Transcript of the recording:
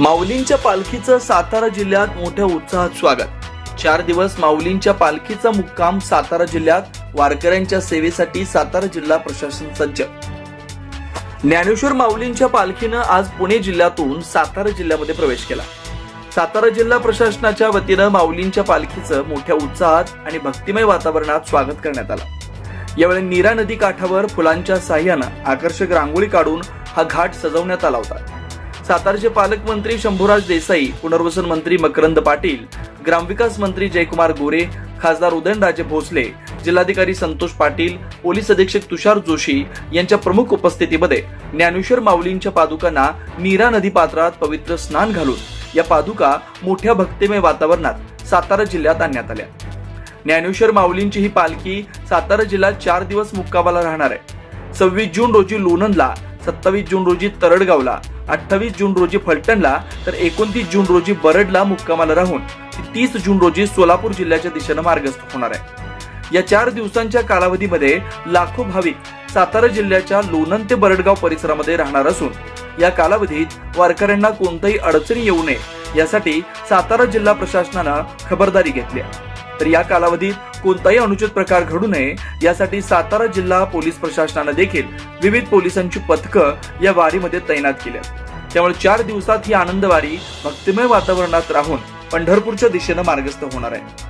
माऊलींच्या पालखीचं सातारा जिल्ह्यात मोठ्या उत्साहात स्वागत. चार दिवस माऊलींच्या पालखीचा मुक्काम सातारा जिल्ह्यात वारकऱ्यांच्या सेवेसाठी सातारा जिल्हा प्रशासन सज्ज. ज्ञानेश्वर माऊलींच्या पालखीनं आज पुणे जिल्ह्यातून सातारा जिल्ह्यामध्ये प्रवेश केला. सातारा जिल्हा प्रशासनाच्या वतीनं माऊलींच्या पालखीचं मोठ्या उत्साहात आणि भक्तिमय वातावरणात स्वागत करण्यात आलं. यावेळी नीरा नदी काठावर फुलांच्या साह्यानं आकर्षक रांगोळी काढून हा घाट सजवण्यात आला होता. सातारचे पालकमंत्री शंभूराज देसाई पुनर्वसन मंत्री मकरंद पाटील ग्रामविकास मंत्री जयकुमार गोरे खासदार उदयनराजे भोसले जिल्हाधिकारी संतोष पाटील पोलीस अधीक्षक तुषार जोशी यांच्या प्रमुख उपस्थितीमध्ये ज्ञानेश्वर माऊलींच्या पादुकांना नीरा नदी पात्रात पवित्र स्नान घालून या पादुका मोठ्या भक्तिमय वातावरणात सातारा जिल्ह्यात आणण्यात आल्या. ज्ञानेश्वर माऊलींची ही पालखी सातारा जिल्ह्यात चार दिवस मुक्कामाला राहणार आहे. सव्वीस जून रोजी लोणंदला सत्तावीस जून रोजी तरडगावला अठ्ठावीस जून रोजी फलटणला तर एकोणतीस जून रोजी बरडला मुक्कामाला राहून तीस जून रोजी सोलापूर जिल्ह्याच्या दिशेनं मार्गस्थ होणार आहे. या चार दिवसांच्या कालावधीमध्ये लाखो भाविक सातारा जिल्ह्याच्या लोणंद ते बरडगाव परिसरामध्ये राहणार असून या कालावधीत वारकऱ्यांना कोणत्याही अडचणी येऊ नये यासाठी सातारा जिल्हा प्रशासनानं खबरदारी घेतली तर या कालावधीत कोणताही अनुचित प्रकार घडू नये यासाठी सातारा जिल्हा पोलीस प्रशासनानं देखील विविध पोलिसांची पथकं या वारीमध्ये तैनात केली त्यामुळे चार दिवसात ही आनंद वारी भक्तिमय वातावरणात राहून पंढरपूरच्या दिशेनं मार्गस्थ होणार आहे.